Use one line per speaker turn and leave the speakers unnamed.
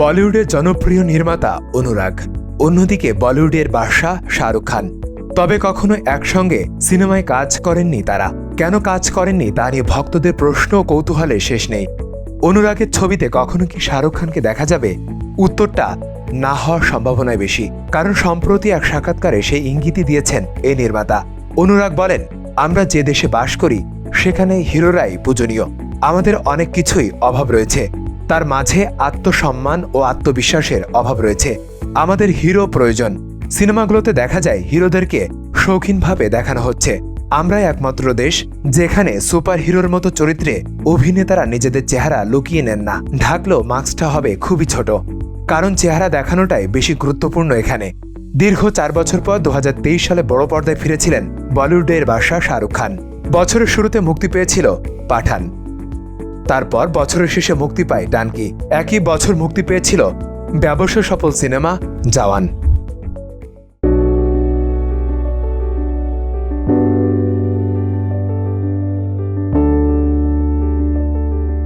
বলিউডের জনপ্রিয় নির্মাতা অনুরাগ, অন্যদিকে বলিউডের বাদশাহ শাহরুখ খান। তবে কখনো একসঙ্গে সিনেমায় কাজ করেননি তারা। কেন কাজ করেননি তা নিয়ে ভক্তদের প্রশ্ন ও কৌতূহলে শেষ নেই। অনুরাগের ছবিতে কখনো কি শাহরুখ খানকে দেখা যাবে? উত্তরটা না হওয়ার সম্ভাবনায় বেশি, কারণ সম্প্রতি এক সাক্ষাৎকারে সেই ইঙ্গিতই দিয়েছেন এই নির্মাতা। অনুরাগ বলেন, আমরা যে দেশে বাস করি, সেখানে হিরোরাই পূজনীয়। আমাদের অনেক কিছুই অভাব রয়েছে। তার মাঝে আত্মসম্মান ও আত্মবিশ্বাসের অভাব রয়েছে। আমাদের হিরো প্রয়োজন। সিনেমাগুলোতে দেখা যায় হিরোদেরকে শৌখিনভাবে দেখানো হচ্ছে। আমরাই একমাত্র দেশ যেখানে সুপার হিরোর মতো চরিত্রে অভিনেতারা নিজেদের চেহারা লুকিয়ে নেন না। ঢাকলেও মাস্কটা হবে খুবই ছোট। কারণ চেহারা দেখানোটাই বেশি গুরুত্বপূর্ণ এখানে। দীর্ঘ চার বছর পর দু হাজার তেইশ সালে বড় পর্দায় ফিরেছিলেন বলিউডের বাসা শাহরুখ খান। বছরের শুরুতে মুক্তি পেয়েছিল পাঠান। তারপর বছরের শেষে মুক্তি পায় ডানকি। একই বছর মুক্তি পেয়েছিল ব্যবসা সফল সিনেমা জওয়ান।